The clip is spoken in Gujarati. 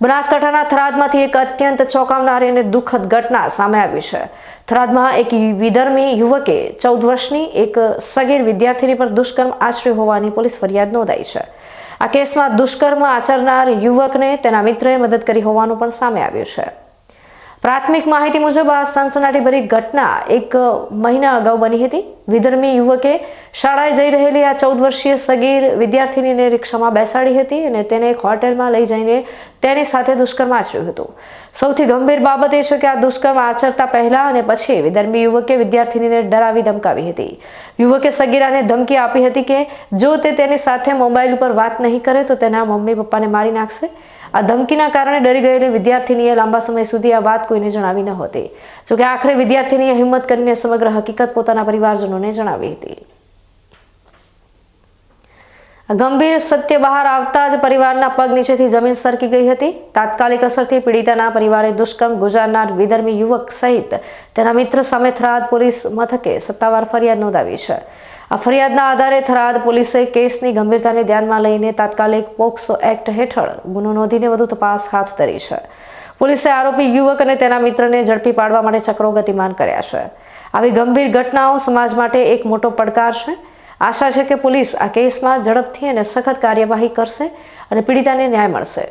બનાસકાંઠાના થરાદમાંથી એક અત્યંત ચોંકાવનારી અને દુઃખદ ઘટના સામે આવી છે. થરાદમાં એક વિધર્મી યુવકે ચૌદ વર્ષની એક સગીર વિદ્યાર્થીની પર દુષ્કર્મ આચર્યું હોવાની પોલીસ ફરિયાદ નોંધાઈ છે. આ કેસમાં દુષ્કર્મ આચરનાર યુવકને તેના મિત્રએ મદદ કરી હોવાનું પણ સામે આવ્યું છે. પ્રાથમિક માહિતી મુજબ આ સનસનાટીભરી ઘટના એક મહિના અગાઉ બની હતી. વિધર્મી યુવકે શાળાએ જઈ રહેલી આ ચૌદ વર્ષીય સગીર વિદ્યાર્થીનીને રિક્ષામાં બેસાડી હતી અને તેને એક હોટેલમાં લઈ જઈને તેની સાથે દુષ્કર્મ આચર્યું હતું. સૌથી ગંભીર બાબત એ છે કે આ દુષ્કર્મ આચરતા પહેલા અને પછી વિધર્મી યુવકે વિદ્યાર્થીનીને ડરાવી ધમકાવી હતી. યુવકે સગીરાને ધમકી આપી હતી કે જો તે તેની સાથે મોબાઈલ ઉપર વાત નહીં કરે તો તેના મમ્મી પપ્પાને મારી નાખશે. આ ધમકીના કારણે ડરી ગયેલી વિદ્યાર્થીનીએ લાંબા સમય સુધી આ વાત કોઈને જણાવી નહોતી જોકે આખરે વિદ્યાર્થીનીએ હિંમત કરીને સમગ્ર હકીકત પોતાના પરિવારજનોને જણાવી હતી. ગંભીર સત્ય બહાર આવતા જ પરિવારના પગ નીચેથી જમીન સરકી ગઈ હતી. તાત્કાલિક અસરથી પીડિતાના પરિવારે દુષ્કર્મ ગુજારનાર વિધર્મી યુવક સહિત તેના મિત્ર સામે થરાદ પોલીસ મથકે સત્તાવાર ફરિયાદ નોંધાવી છે. આ ફરિયાદના આધારે થરાદ પોલીસે કેસની ગંભીરતાને ધ્યાનમાં લઈને તાત્કાલિક પોક્સો એક્ટ હેઠળ ગુનો નોંધીને વધુ તપાસ હાથ ધરી છે. પોલીસે આરોપી યુવક અને તેના મિત્રને ઝડપી પાડવા માટે ચક્રો ગતિમાન કર્યા છે. આવી ગંભીર ઘટનાઓ સમાજ માટે એક મોટો પડકાર છે. આશા છે કે પોલીસ આ કેસમાં ઝડપથી અને સખત કાર્યવાહી કરશે અને પીડિતાને ન્યાય મળશે.